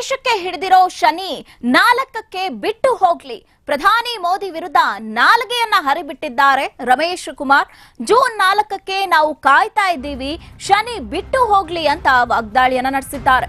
ದೇಶಕ್ಕೆ ಹಿಡಿದಿರೋ ಶನಿ ನಾಲ್ಕಕ್ಕೆ ಬಿಟ್ಟು ಹೋಗ್ಲಿ. ಪ್ರಧಾನಿ ಮೋದಿ ವಿರುದ್ಧ ನಾಲ್ಗೆಯನ್ನ ಹರಿಬಿಟ್ಟಿದ್ದಾರೆ ರಮೇಶ್ ಕುಮಾರ್. ಜೂನ್ ನಾಲ್ಕಕ್ಕೆ ನಾವು ಕಾಯ್ತಾ ಇದ್ದೀವಿ, ಶನಿ ಬಿಟ್ಟು ಹೋಗ್ಲಿ ಅಂತ ವಾಗ್ದಾಳಿಯನ್ನ ನಡೆಸಿದ್ದಾರೆ.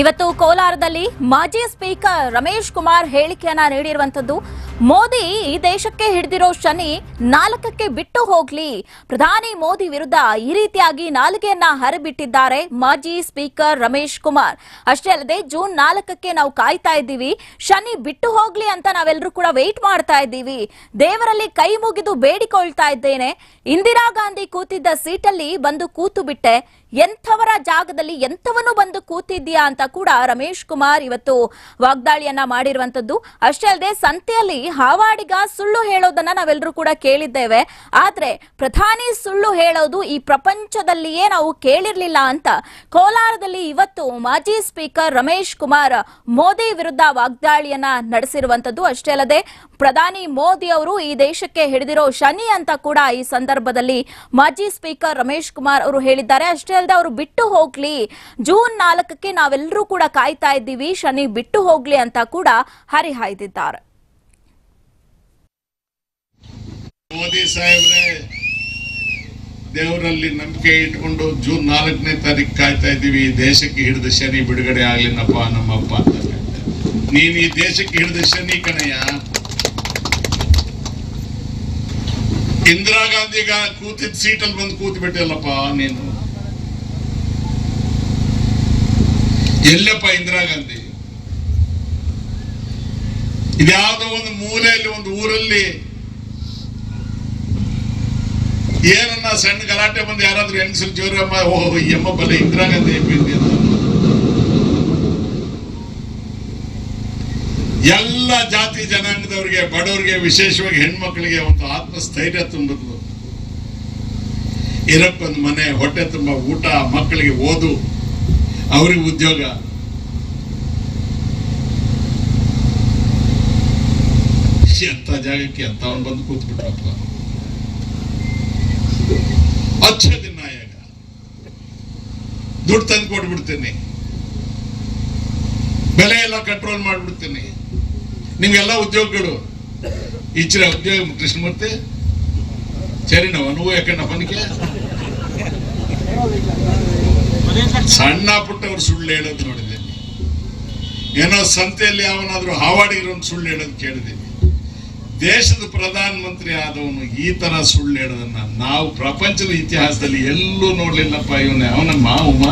ಇವತ್ತು ಕೋಲಾರದಲ್ಲಿ ಮಾಜಿ ಸ್ಪೀಕರ್ ರಮೇಶ್ ಕುಮಾರ್ ಹೇಳಿಕೆಯನ್ನ ನೀಡಿರುವಂತದ್ದು. ಮೋದಿ ಈ ದೇಶಕ್ಕೆ ಹಿಡಿದಿರೋ ಶನಿ ನಾಲ್ಕಕ್ಕೆ ಬಿಟ್ಟು ಹೋಗ್ಲಿ. ಪ್ರಧಾನಿ ಮೋದಿ ವಿರುದ್ಧ ಈ ರೀತಿಯಾಗಿ ನಾಲಿಗೆಯನ್ನ ಹರಿಬಿಟ್ಟಿದ್ದಾರೆ ಮಾಜಿ ಸ್ಪೀಕರ್ ರಮೇಶ್ ಕುಮಾರ್. ಅಷ್ಟೇ ಅಲ್ಲದೆ ಜೂನ್ ನಾಲ್ಕಕ್ಕೆ ನಾವು ಕಾಯ್ತಾ ಇದ್ದೀವಿ. ಶನಿ ಬಿಟ್ಟು ಹೋಗ್ಲಿ ಅಂತ ನಾವೆಲ್ಲರೂ ಕೂಡ ವೆಯ್ಟ್ ಮಾಡ್ತಾ ಇದ್ದೀವಿ. ದೇವರಲ್ಲಿ ಕೈ ಮುಗಿದು ಬೇಡಿಕೊಳ್ತಾ ಇದ್ದೇನೆ. ಇಂದಿರಾ ಗಾಂಧಿ ಕೂತಿದ್ದ ಸೀಟಲ್ಲಿ ಬಂದು ಕೂತು ಬಿಟ್ಟೆ. ಎಂಥವರ ಜಾಗದಲ್ಲಿ ಎಂಥವನು ಬಂದು ಕೂತಿದ್ಯಾ ಅಂತ ಕೂಡ ರಮೇಶ್ ಕುಮಾರ್ ಇವತ್ತು ವಾಗ್ದಾಳಿಯನ್ನ ಮಾಡಿರುವಂತದ್ದು ಅಷ್ಟೇ ಅಲ್ಲದೆ ಸಂತೆಯಲ್ಲಿ ಹಾವಾಡಿಗ ಸುಳ್ಳು ಹೇಳೋದನ್ನ ನಾವೆಲ್ಲರೂ ಕೂಡ ಕೇಳಿದ್ದೇವೆ. ಆದ್ರೆ ಪ್ರಧಾನಿ ಸುಳ್ಳು ಹೇಳೋದು ಈ ಪ್ರಪಂಚದಲ್ಲಿಯೇ ನಾವು ಕೇಳಿರ್ಲಿಲ್ಲ ಅಂತ ಕೋಲಾರದಲ್ಲಿ ಇವತ್ತು ಮಾಜಿ ಸ್ಪೀಕರ್ ರಮೇಶ್ ಕುಮಾರ್ ಮೋದಿ ವಿರುದ್ಧ ವಾಗ್ದಾಳಿಯನ್ನ ನಡೆಸಿರುವಂತದ್ದು ಅಷ್ಟೇ ಅಲ್ಲದೆ ಪ್ರಧಾನಿ ಮೋದಿ ಅವರು ಈ ದೇಶಕ್ಕೆ ಹಿಡಿದಿರೋ ಶನಿ ಅಂತ ಕೂಡ ಈ ಸಂದರ್ಭದಲ್ಲಿ ಮಾಜಿ ಸ್ಪೀಕರ್ ರಮೇಶ್ ಕುಮಾರ್ ಅವರು ಹೇಳಿದ್ದಾರೆ. ಅಷ್ಟೇ ಅಲ್ಲದೆ ಅವರು ಬಿಟ್ಟು ಹೋಗ್ಲಿ. ಜೂನ್ ನಾಲ್ಕಕ್ಕೆ ನಾವೆಲ್ಲರೂ ಕೂಡ ಕಾಯ್ತಾ ಇದ್ದೀವಿ. ಶನಿ ಬಿಟ್ಟು ಹೋಗ್ಲಿ ಅಂತ ಕೂಡ ಹರಿಹಾಯ್ದಿದ್ದಾರೆ. ಮೋದಿ ಸಾಹೇಬ್ರೆ, ದೇವರಲ್ಲಿ ನಂಬಿಕೆ ಇಟ್ಕೊಂಡು ಜೂನ್ ನಾಲ್ಕನೇ ತಾರೀಕು ಕಾಯ್ತಾ ಇದ್ದೀವಿ. ಈ ದೇಶಕ್ಕೆ ಹಿಡಿದ ಶನಿ ಬಿಡುಗಡೆ ಆಗ್ಲಿನಪ್ಪ ನಮ್ಮಪ್ಪ ಅಂತ ನೀನ್ ಈ ದೇಶಕ್ಕೆ ಹಿಡಿದ ಶನಿ ಕಣಯ್ಯ. ಇಂದಿರಾ ಗಾಂಧಿಗ ಕೂತಿದ್ದ ಸೀಟಲ್ಲಿ ಬಂದು ಕೂತ್ ಬಿಟ್ಟಿಲ್ಲಪ್ಪ ನೀನು. ಎಲ್ಲಪ್ಪ ಇಂದಿರಾ ಗಾಂಧಿ? ಇದ್ಯಾವುದೋ ಒಂದು ಮೂಲೆಯಲ್ಲಿ, ಒಂದು ಊರಲ್ಲಿ ಏನನ್ನ ಸಣ್ಣ ಗಲಾಟೆ ಬಂದು ಯಾರಾದ್ರೂ ಹೆಂಗಸರು ಜೋರಮ್ಮ ಓ ಎಮ್ಮ ಬಲೆ ಇಂದಿರಾ ಗಾಂಧಿ ಅಂತ. ಎಲ್ಲ ಜಾತಿ ಜನಾಂಗದವ್ರಿಗೆ, ಬಡವರಿಗೆ, ವಿಶೇಷವಾಗಿ ಹೆಣ್ಮಕ್ಳಿಗೆ ಒಂದು ಆತ್ಮಸ್ಥೈರ್ಯ ತುಂಬಿದ್ಲು. ಇರಕ್ಕೊಂದು ಮನೆ, ಹೊಟ್ಟೆ ತುಂಬ ಊಟ, ಮಕ್ಕಳಿಗೆ ಓದು, ಅವ್ರಿಗೆ ಉದ್ಯೋಗ. ಎಂತ ಜಾಗಕ್ಕೆ ಅಂತ ಅವನು ಬಂದು ಕೂತ್ಬಿಟ್ರಪ್ಪ. ಅಚ್ಚದ ನಾಯಕ. ದುಡ್ಡು ತಂದು ಕೊಟ್ಬಿಡ್ತೀನಿ. ಬೆಲೆ ಎಲ್ಲ ಕಂಟ್ರೋಲ್ ಮಾಡ್ಬಿಡ್ತೀನಿ. ನಿಮ್ಗೆಲ್ಲ ಉದ್ಯೋಗಗಳು. ಇಚ್ಛೆ ಉದ್ಯೋಗ ಕೃಷ್ಣಮೂರ್ತಿ. ಸರಿ ನಾವು ಅನುಭವ ಯಾಕಣ್ಣ ಹೊನಿಕೆ ಸಣ್ಣ ಪುಟ್ಟವ್ರು ಸುಳ್ಳು ಹೇಳೋದು ನೋಡಿದ್ದೀನಿ. ಏನೋ ಸಂತೆಯಲ್ಲಿ ಯಾವನಾದ್ರೂ ಹಾವಾಡಿಗಿರೋನ್ ಸುಳ್ಳು ಹೇಳೋದು ಕೇಳಿದ್ದೀನಿ. ದೇಶದ ಪ್ರಧಾನ ಮಂತ್ರಿ ಆದವನು ಈ ತರ ಸುಳ್ಳು ಹೇಳೋದನ್ನ ನಾವು ಪ್ರಪಂಚದ ಇತಿಹಾಸದಲ್ಲಿ ಎಲ್ಲೂ ನೋಡ್ಲಿಲ್ಲಪ್ಪ ಇವನೇ. ಅವನ ಮಾವುಮ